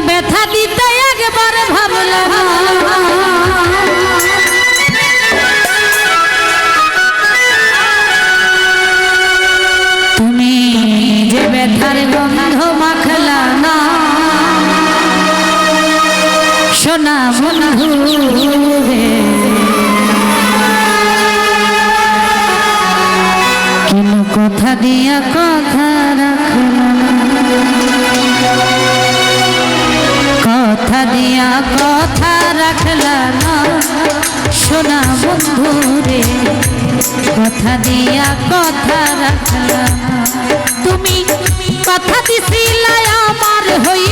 ব্যথা দিতে একবার ভাবলাম। তুমি যে ব্যথার গন্ধ মাখলা না। সোনা বন্ধু রে। কথা দিয়া কথা দিয়া কথা রাখলা না সোনা বন্ধু রে কথা দিয়া কথা রাখলা। তুমি কথা দিছিলা আমার হইবা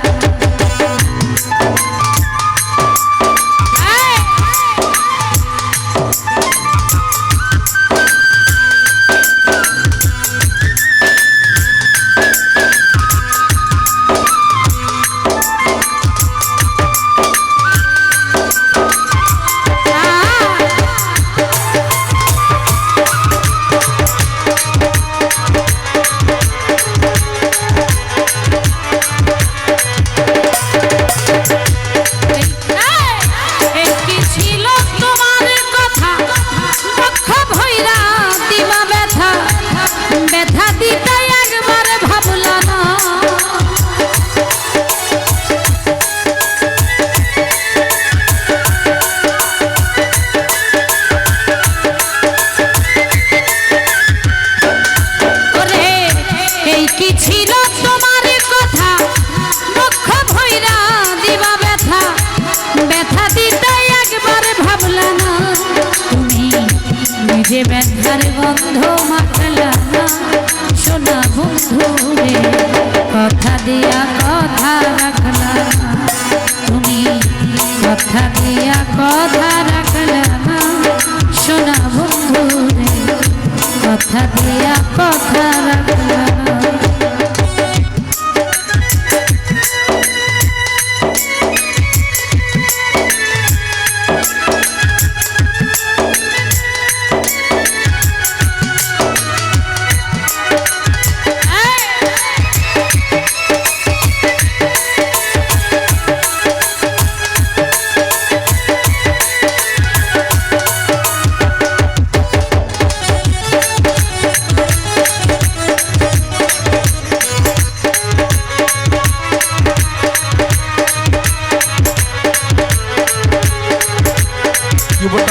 নিজে ব্যথার বন্ধ মাখলা না, সোনা বন্ধু রে কথা দিয়া কথা রাখলা তুমি কথা দিয়া কথা রাখলা সোনা বন্ধু রে কথা দিয়া কথা রাখলা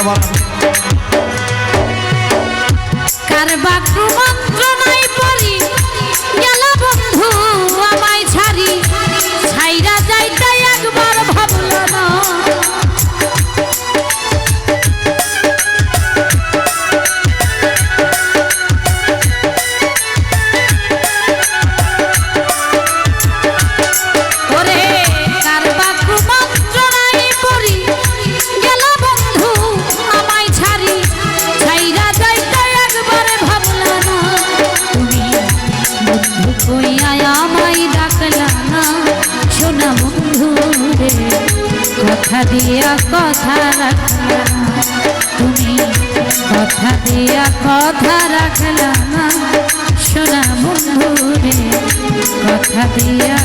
Come on. দিয়া কথা রাখলা তুমি কথা দিয়া কথা রাখলা না শোনা বন্ধু কথা দিয়া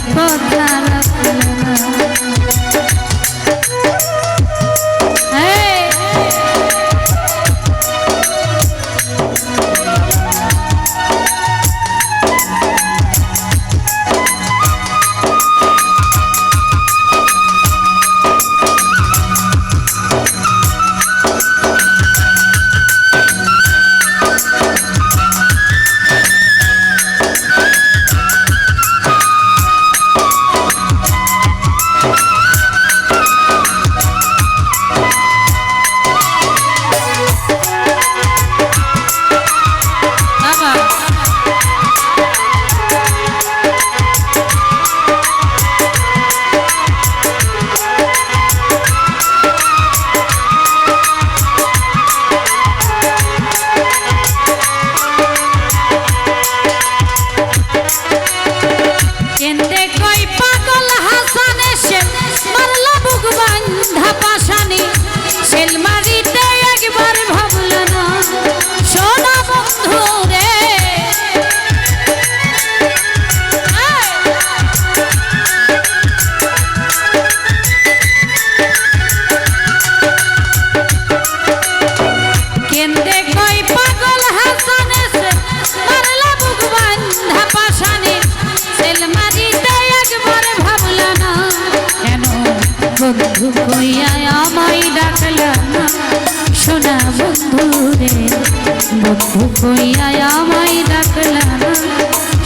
বন্ধু কইয়া আমায় ডাকলা না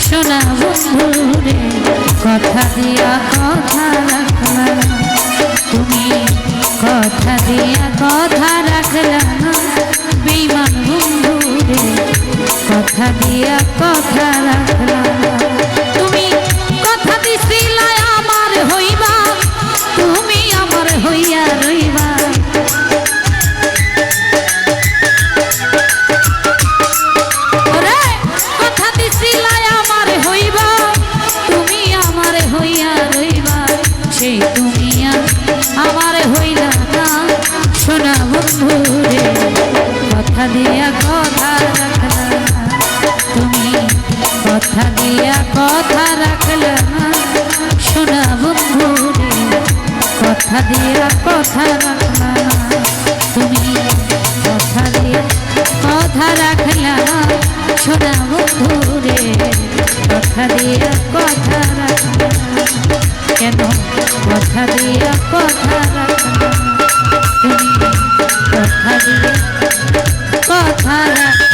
সোনা বন্ধু রে কথা দিয়া কথা রাখলা তুমি কথা দিয়া কথা রাখলা বেইমান সেই আমার হইলা না। সোনা বন্ধু রে, কথা দিয়া কথা রাখলা। তুমি কথা দিয়া কথা রাখলা। সোনা বন্ধু রে, কথা দিয়া কথা রাখলা। তুমি কথা দিয়া কথা রাখলা। সোনা বন্ধু রে, কথা দিয়া কথা রাখলা। কথা দিয়া কথা রাখা কথা